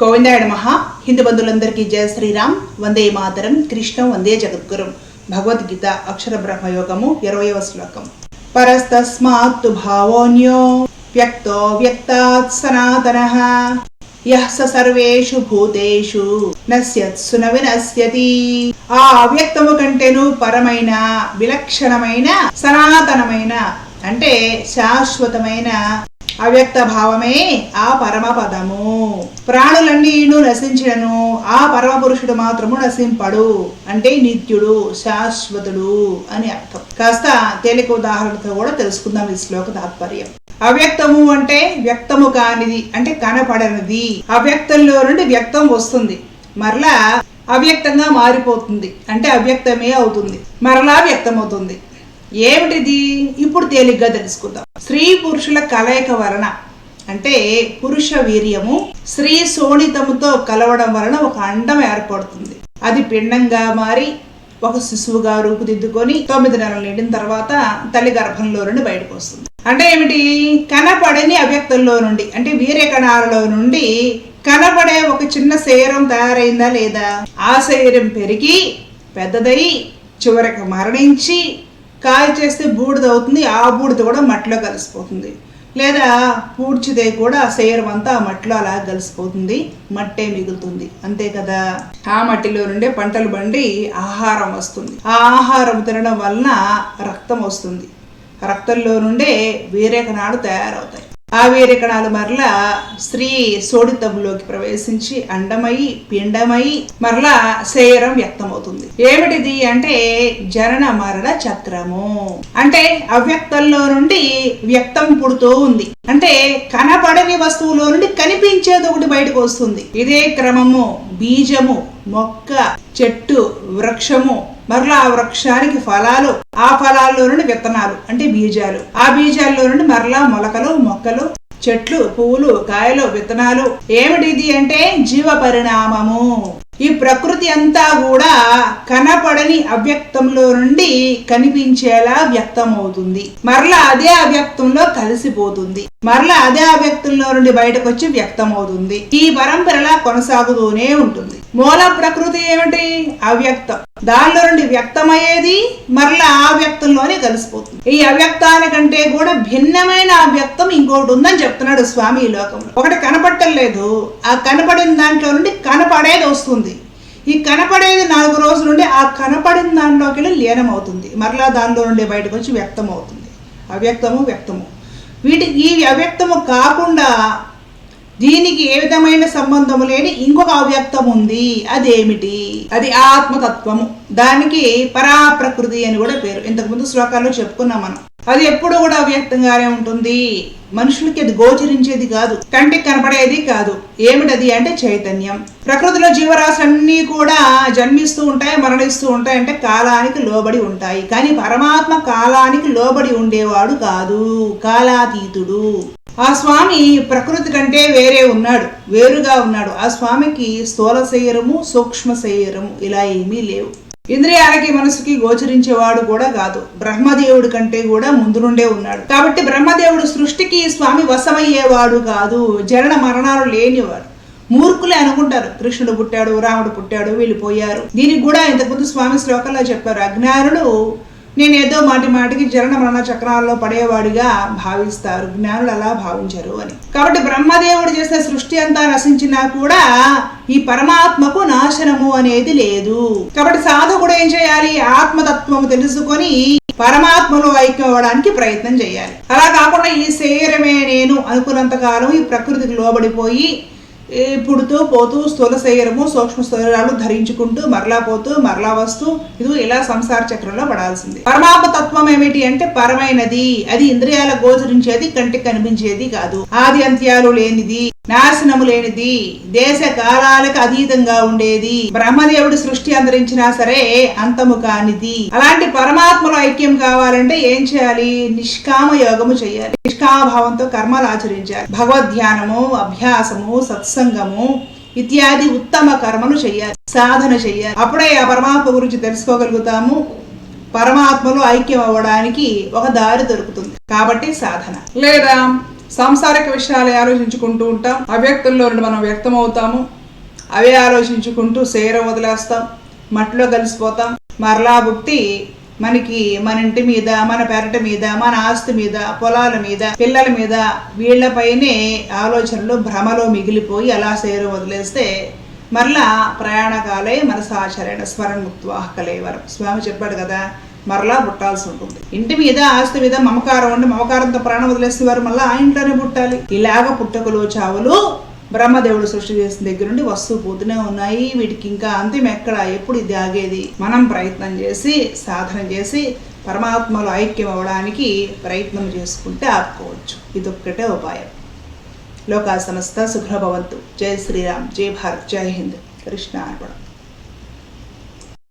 గోవిందాయ నమః హిందూ బంధువులందరికీ జయ శ్రీరామ్ వందే మాతరం కృష్ణం వందే జగద్గురు. భగవద్గీత అక్షర బ్రహ్మయోగము ఇరవయవ శ్లోకం. పరస్తస్మాత్తు భావోన్యో వ్యక్తో వ్యక్తాత్ సనాతన. యః స సర్వేషు భూతేషు నశ్యత్సు వినశ్యతి ఆ అవ్యక్తము కంటేను పరమైన విలక్షణమైన సనాతనమైన అంటే శాశ్వతమైన అవ్యక్త భావమే ఆ పరమ పదము ప్రాణులన్నీను నశించడను ఆ పరమ పురుషుడు మాత్రము నశింపడు అంటే నిత్యుడు శాశ్వతుడు అని అర్థం. కాస్త తేలిక ఉదాహరణతో కూడా తెలుసుకుందాం ఈ శ్లోక తాత్పర్యం. అవ్యక్తము అంటే వ్యక్తము కానిది అంటే కనపడనిది. అవ్యక్తంలో నుండి వ్యక్తం వస్తుంది. మరలా అవ్యక్తంగా మారిపోతుంది. అంటే అవ్యక్తమే అవుతుంది. మరలా వ్యక్తమవుతుంది. ఏమిటిది? ఇప్పుడు తేలిగ్గా తెలుసుకుందాం. స్త్రీ పురుషుల కలయిక వలన అంటే పురుష వీర్యము స్త్రీ శోణితముతో కలవడం వలన ఒక అండం ఏర్పడుతుంది. అది పిండంగా మారి ఒక శిశువుగా రూపుదిద్దుకొని తొమ్మిది నెలలు నిండిన తర్వాత తల్లి గర్భంలో నుండి బయటకు వస్తుంది. అంటే ఏమిటి? కనపడని అవ్యక్తంలో నుండి అంటే వీర్య కణాలలో నుండి కనపడే ఒక చిన్న శరీరం తయారైందా లేదా? ఆ శరీరం పెరిగి పెద్దదై చివరికి మరణించి కాయ చేస్తే బూడిద అవుతుంది ఆ బూడిద కూడా మట్టిలో కలిసిపోతుంది. లేదా పూడ్చితే కూడా శరీరం అంతా ఆ మట్టిలో అలా కలిసిపోతుంది మట్టే మిగులుతుంది. అంతే కదా? ఆ మట్టిలో నుండే పంటలు బండి ఆహారం వస్తుంది. ఆ ఆహారం తినడం వలన రక్తం వస్తుంది. రక్తంలో నుండే వేరే కణాలు తయారవుతాయి. ఆ కణాలు మరలా స్త్రీ సోడితంలోకి ప్రవేశించి అండమై పిండమై మరలా శరీరం వ్యక్తమవుతుంది. ఏమిటిది అంటే జనన మరణ చక్రము. అంటే అవ్యక్తంలో నుండి వ్యక్తం పుడుతూ ఉంది. అంటే కనపడని వస్తువులో నుండి కనిపించేది ఒకటి బయటకు వస్తుంది. ఇదే క్రమము బీజము మొక్క చెట్టు వృక్షము మరలా ఆ వృక్షానికి ఫలాలు ఆ ఫలాల్లో నుండి విత్తనాలు అంటే బీజాలు. ఆ బీజాల్లో నుండి మరలా మొలకలు మొక్కలు చెట్లు పువ్వులు కాయలు విత్తనాలు. ఏమిటిది అంటే జీవ పరిణామము ఈ ప్రకృతి అంతా కూడా కనపడని అవ్యక్తంలో నుండి కనిపించేలా వ్యక్తమవుతుంది. మరలా అదే అవ్యక్తంలో కలిసిపోతుంది. మరలా అదే అవ్యక్తంలో నుండి బయటకు వచ్చి వ్యక్తమవుతుంది. ఈ పరంపరలా కొనసాగుతూనే ఉంటుంది. మూల ప్రకృతి ఏమిటి? అవ్యక్తం. దానిలో నుండి వ్యక్తమయ్యేది మరలా ఆ వ్యక్తంలోనే కలిసిపోతుంది. ఈ అవ్యక్తానికంటే కూడా భిన్నమైన అవ్యక్తం ఇంకోటి ఉందని చెప్తున్నాడు స్వామి ఈ లోకంలో. ఒకటి కనపడటం లేదు. ఆ కనపడిన దాంట్లో నుండి కనపడేది వస్తుంది. ఈ కనపడేది నాలుగు రోజుల నుండి ఆ కనపడిన దాంట్లోకి వెళ్ళి లీనమవుతుంది. మరలా దానిలో నుండి బయటకు వచ్చి వ్యక్తం అవుతుంది అవ్యక్తము వ్యక్తము. వీటికి ఈ అవ్యక్తము కాకుండా దీనికి ఏ విధమైన సంబంధము లేని ఇంకొక అవ్యక్తం ఉంది. అదేమిటి? అది ఆత్మతత్వము. దానికి పరాప్రకృతి అని కూడా పేరు. ఇంతకుముందు శ్లోకాల్లో చెప్పుకున్నాం మనం. అది ఎప్పుడు కూడా అవ్యక్తంగానే ఉంటుంది. మనుషులకి అది గోచరించేది కాదు. కంటికి కనపడేది కాదు. ఏమిటది అంటే చైతన్యం. ప్రకృతిలో జీవరాశులన్నీ కూడా జన్మిస్తూ ఉంటాయి మరణిస్తూ ఉంటాయి అంటే కాలానికి లోబడి ఉంటాయి. కానీ పరమాత్మ కాలానికి లోబడి ఉండేవాడు కాదు. కాలాతీతుడు. ఆ స్వామి ప్రకృతి కంటే వేరే ఉన్నాడు వేరుగా ఉన్నాడు. ఆ స్వామికి స్థూల శరీరము సూక్ష్మ శరీరము ఇలా ఏమీ లేవు. ఇంద్రియాలకి మనసుకి గోచరించేవాడు కూడా కాదు. బ్రహ్మదేవుడి కంటే కూడా ముందు నుండే ఉన్నాడు. కాబట్టి బ్రహ్మదేవుడు సృష్టికి స్వామి వశమయ్యేవాడు కాదు. జరణ మరణాలు లేనివాడు. మూర్ఖులే అనుకుంటారు. కృష్ణుడు పుట్టాడు రాముడు పుట్టాడు వీళ్ళు పోయారు. దీనికి కూడా ఇంతకుముందు స్వామి శ్లోకంలో చెప్పారు అజ్ఞానులు నేను ఏదో మాటి మాటికి జరణ మరణ చక్రాల్లో పడేవాడిగా భావిస్తారు. జ్ఞానులు అలా భావించరు అని. కాబట్టి బ్రహ్మదేవుడు చేసిన సృష్టి అంతా నశించినా కూడా ఈ పరమాత్మకు నాశనము అనేది లేదు. కాబట్టి సాధకుడు ఏం చేయాలి? ఆత్మతత్వము తెలుసుకొని పరమాత్మలో ఐక్యం అవ్వడానికి ప్రయత్నం చేయాలి. అలా కాకుండా ఈ శరీరమే నేను అనుకున్నంత కాలం ఈ ప్రకృతికి లోబడిపోయి పుడుతూ పోతూ స్థూల శరీరము సూక్ష్మ శరీరాలు ధరించుకుంటూ మరలా పోతూ మరలా వస్తూ ఇది ఇలా సంసార చక్రంలో పడాల్సింది. పరమాత్మ తత్వం ఏమిటి అంటే పరమైనది. అది ఇంద్రియాల గోచరించేది కంటికి కనిపించేది కాదు. ఆది అంత్యాలు లేనిది నాశనము లేనిది దేశ కాలాలకు అతీతంగా ఉండేది. బ్రహ్మదేవుడి సృష్టి అంతరించినా సరే అంతము కానిది. అలాంటి పరమాత్మలో ఐక్యం కావాలంటే ఏం చేయాలి? నిష్కామ యోగము చేయాలి. నిష్కామభావంతో కర్మలు ఆచరించాలి. భగవద్ధ్యానము అభ్యాసము సత్సంగము ఇత్యాది ఉత్తమ కర్మలు చేయాలి సాధన చేయాలి అప్పుడే ఆ పరమాత్మ గురించి తెలుసుకోగలుగుతాము. పరమాత్మలో ఐక్యం అవ్వడానికి ఒక దారి దొరుకుతుంది. కాబట్టి సాధన. లేదా సాంసారిక విషయాలు ఆలోచించుకుంటూ ఉంటాం. అవ్యక్తుల్లో నుండి మనం వ్యక్తం అవుతాము అవే ఆలోచించుకుంటూ శరీరం వదిలేస్తాం. మట్టిలో కలిసిపోతాం. మరలా పుట్టి మనకి మన ఇంటి మీద మన పెరట మీద మన ఆస్తి మీద పొలాల మీద పిల్లల మీద వీళ్ళపైనే ఆలోచనలు భ్రమలో మిగిలిపోయి అలా సేరు వదిలేస్తే మరలా ప్రయాణకాలే మనసాచరణ స్మరణ ముక్త్వాహ కలేవరం. స్వామి చెప్పాడు కదా మరలా పుట్టాల్సి ఉంటుంది. ఇంటి మీద ఆస్తి మీద మమకారం ఉండి మమకారంతో ప్రాణం వదిలేస్తే వారు మళ్ళీ ఆ ఇంట్లోనే పుట్టాలి. ఇలాగ పుట్టకలు చావులు బ్రహ్మదేవుడు సృష్టి చేసిన దగ్గర నుండి వస్తువు పోతూనే ఉన్నాయి. వీటికి ఇంకా అంతిమ ఎక్కడ? ఎప్పుడు ఇది ఆగేది మనం ప్రయత్నం చేసి సాధన చేసి పరమాత్మలో ఐక్యం అవ్వడానికి ప్రయత్నం చేసుకుంటే ఆపుకోవచ్చు. ఇదొక్కటే ఉపాయం. లోకా సమస్త సుఖభవంతు జై శ్రీరామ్. జై భారత్. జై హింద్. కృష్ణ అర్పణం